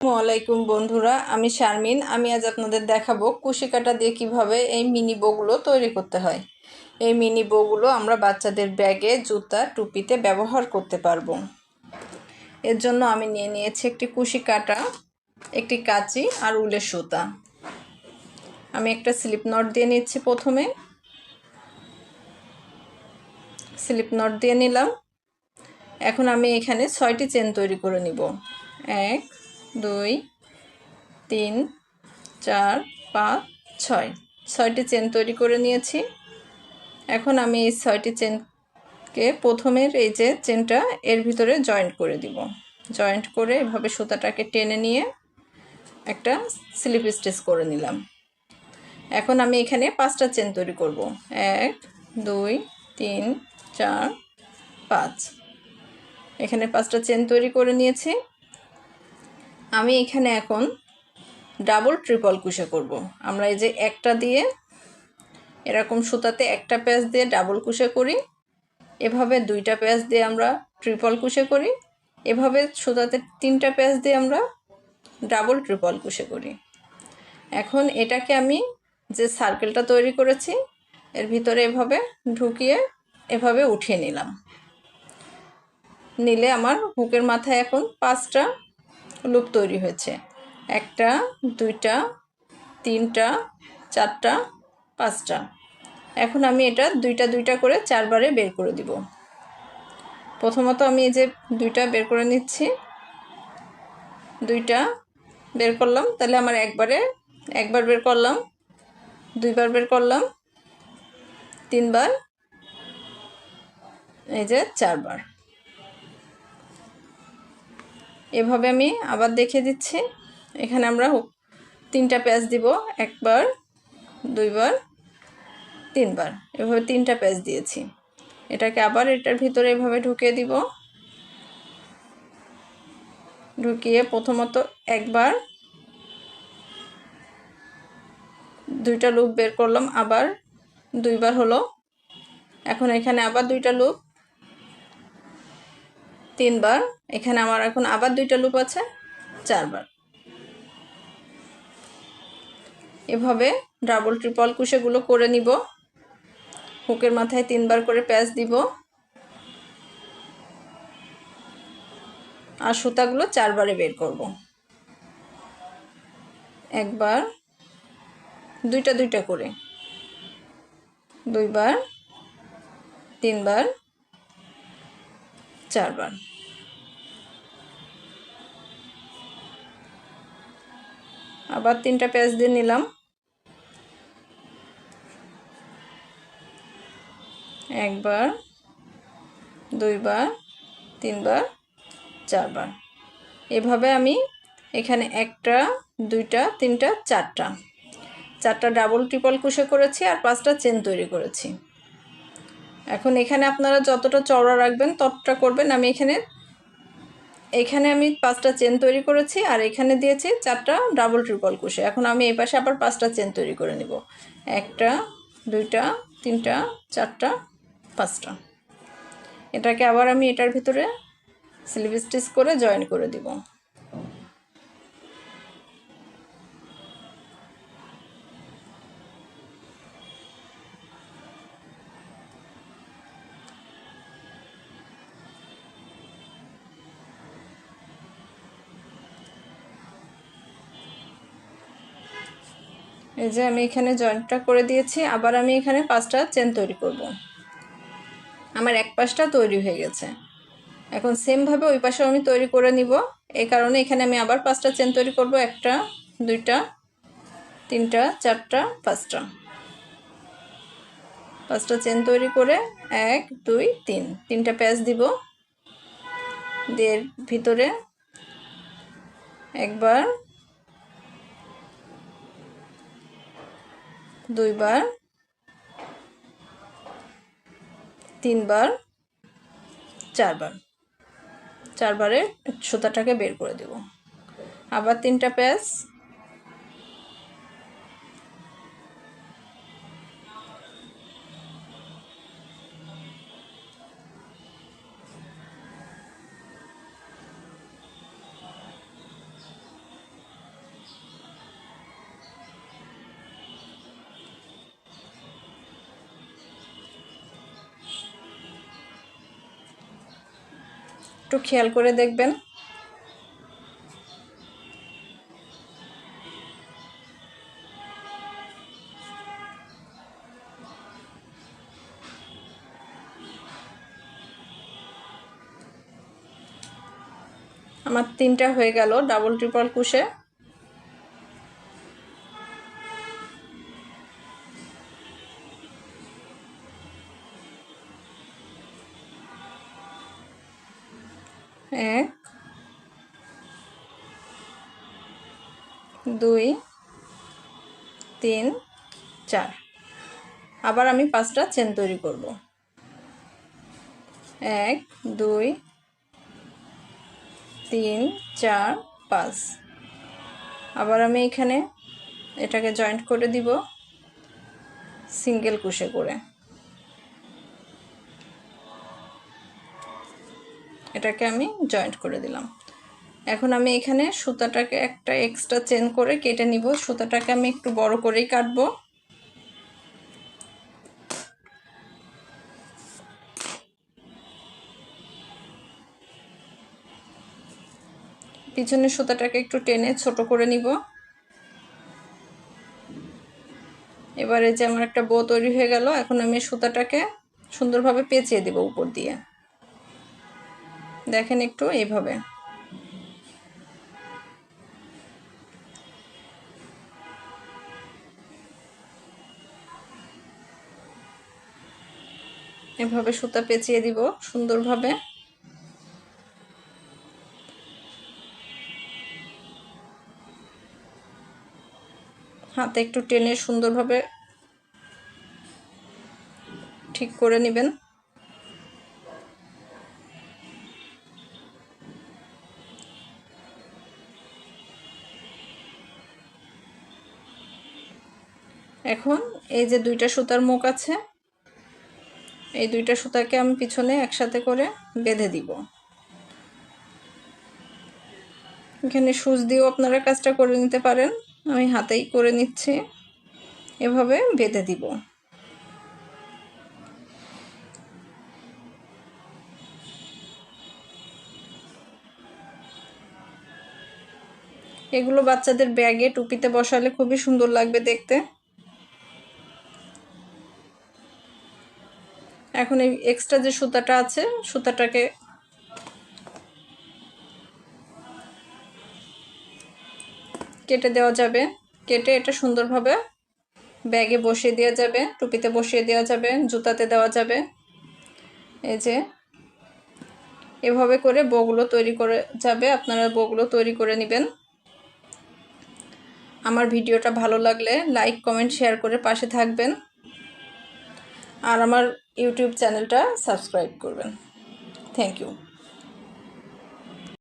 আসসালামাইকুম বন্ধুরা, আমি শারমিন। আমি আজ আপনাদের দেখাবো কুশি কাটা দিয়ে কীভাবে এই মিনি বোগুলো তৈরি করতে হয়। এই মিনি বগুলো আমরা বাচ্চাদের ব্যাগে, জুতা, টুপিতে ব্যবহার করতে পারব। এর জন্য আমি নিয়ে নিয়েছি একটি কুশি কাটা একটি কাঁচি আর উলের সুতা। আমি একটা স্লিপ নট দিয়ে নিচ্ছি প্রথমে। স্লিপ নট দিয়ে নিলাম। এখন আমি এখানে ছয়টি চেন তৈরি করে নিব। এক দুই, তিন, চার, পাঁচ, ছয়। ছয়টি চেন তৈরি করে নিয়েছি। এখন আমি এই ছয়টি চেনকে প্রথমের এই যে চেনটা, এর ভিতরে জয়েন্ট করে দিব। জয়েন্ট করে এভাবে সুতাটাকে টেনে নিয়ে একটা স্লিপ স্টিচ করে নিলাম। এখন আমি এখানে পাঁচটা চেন তৈরি করব। এক, দুই, তিন, চার, পাঁচ। এখানে পাঁচটা চেন তৈরি করে নিয়েছি। আমি এখানে এখন ডাবল ট্রিপল কুশে করব। আমরা এই যে একটা দিয়ে এরকম সুতাতে একটা প্যাচ দিয়ে ডাবল কুশে করি। এভাবে দুইটা প্যাচ দিয়ে আমরা ট্রিপল কুশে করি। এভাবে সুতাতে তিনটা প্যাচ দিয়ে আমরা ডাবল ট্রিপল কুশে করি। এখন এটাকে আমি যে সার্কেলটা তৈরি করেছি, এর ভিতরে এভাবে ঢুকিয়ে এভাবে উঠিয়ে নিলাম। নিলে আমার হুকের মাথায় এখন পাঁচটা লুপ তৈরি হয়েছে। একটা, দুইটা, তিনটা, চারটা, পাঁচটা। এখন আমি এটা দুইটা দুইটা করে চারবারে বের করে দিব। প্রথমত আমি এই যে দুইটা বের করে নিচ্ছি। দুইটা বের করলাম, তাহলে আমার একবারে, একবার বের করলাম, দুইবার বের করলাম, তিনবার, এই যে চারবার। এভাবে আমি আবার দেখে দিচ্ছি। এখানে আমরা তিনটা প্যাচ দিব, একবার, দুইবার, তিনবার। এভাবে তিনটা প্যাচ দিয়েছি। এটাকে আবার এটার ভিতরে এভাবে ঢুকিয়ে দিব। ঢুকিয়ে প্রথমত একবার দুইটা লুপ বের করলাম, আবার দুইবার হলো। এখন এখানে আবার দুইটা লুপ। তিনবার। এখানে আমার এখন আবার দুইটা লুপ আছে, চারবার। এভাবে ডাবল ট্রিপল কুশেগুলো করে নিব। হুকের মাথায় তিনবার করে প্যাচ দিব। আর সুতাগুলো চারবারে বের করব। একবার, দুইটা দুইটা করে। দুইবার, তিনবার চারবার। আবার তিনটা পেঁয়াজ দিয়ে নিলাম। একবার, দুইবার, তিনবার, চারবার। এভাবে আমি এখানে একটা, দুইটা, তিনটা, চারটা। চারটা ডাবল ট্রিপল কুশে করেছি আর পাঁচটা চেন তৈরি করেছি। এখন এখানে আপনারা যতটা চওড়া রাখবেন, ততটা করবেন। আমি এখানে এখানে আমি পাঁচটা চেন তৈরি করেছি আর এখানে দিয়েছি চারটা ডাবল ট্রিপল কুশে। এখন আমি এই পাশে আবার পাঁচটা চেন তৈরি করে নিব। একটা, দুইটা, তিনটা, চারটা, পাঁচটা। এটাকে আবার আমি এটার ভিতরে স্লিভ স্টিচ করে জয়েন করে দিব। এই যে আমি এখানে জয়েন্টটা করে দিয়েছি, আবার আমি এখানে পাঁচটা চেন তৈরি করব। আমার এক পাশটা তৈরি হয়ে গেছে। এখন সেমভাবে ওই পাশেও আমি তৈরি করে নিব। এই কারণে এখানে আমি আবার পাঁচটা চেন তৈরি করব, একটা, দুইটা, তিনটা, চারটা, পাঁচটা। পাঁচটা চেন তৈরি করে এক, দুই, তিন। তিনটা প্যাচ দিব। দিয়ে ভিতরে একবার দুইবার তিনবার চারবার। চারবারে সুতাটাকে বের করে দেব। আবার তিনটা প্যাচ একটু খেয়াল করে দেখবেন। আমার তিনটা হয়ে গেল ডাবল ট্রিপল কুশে। এক, দুই, তিন, চার। আবার আমি পাঁচটা চেন তৈরি করব। এক, দুই, তিন, চার, পাঁচ। আবার আমি এখানে এটাকে জয়েন্ট করে দিব সিঙ্গেল কুশে করে। এটাকে আমি জয়েন্ট করে দিলাম। এখন আমি এখানে সুতাটাকে একটা এক্সট্রা চেন করে কেটে নিব। সুতাটাকে আমি একটু বড় করেই কাটবো। পিছনের সুতাটাকে একটু টেনে ছোট করে নিব। এবারে যে আমার একটা বো তৈরি হয়ে গেল, এখন আমি সুতাটাকে সুন্দরভাবে পেঁচিয়ে দিব উপর দিয়ে। দেখেন একটু এইভাবে। এভাবে সুতা পেঁচিয়ে দিব সুন্দরভাবে। হাতে একটু টেনে সুন্দরভাবে ঠিক করে নেবেন। এখন এই যে দুইটা সুতার মুখ আছে, এই দুইটা সুতাকে আমি পিছনে একসাথে করে বেঁধে দিব। এখানে সুচ দিয়েও আপনারা কাজটা করে নিতে পারেন, আমি হাতেই করে নিচ্ছি, এভাবে বেঁধে দিব। এগুলো বাচ্চাদের ব্যাগে টুপিতে বসালে খুবই সুন্দর লাগবে দেখতে। এখন এই এক্সট্রা যে সুতাটা আছে, সুতাটাকে কেটে দেওয়া যাবে। কেটে এটা সুন্দরভাবে ব্যাগে বসিয়ে দেওয়া যাবে, টুপিতে বসিয়ে দেওয়া যাবে, জুতাতে দেওয়া যাবে। এই যে এভাবে করে বগুলো তৈরি করে যাবে, আপনারা বগুলো তৈরি করে নেবেন। আমার ভিডিওটা ভালো লাগলে লাইক, কমেন্ট, শেয়ার করে পাশে থাকবেন। আর আমার ইউটিউব চ্যানেলটা সাবস্ক্রাইব করবেন। Thank you.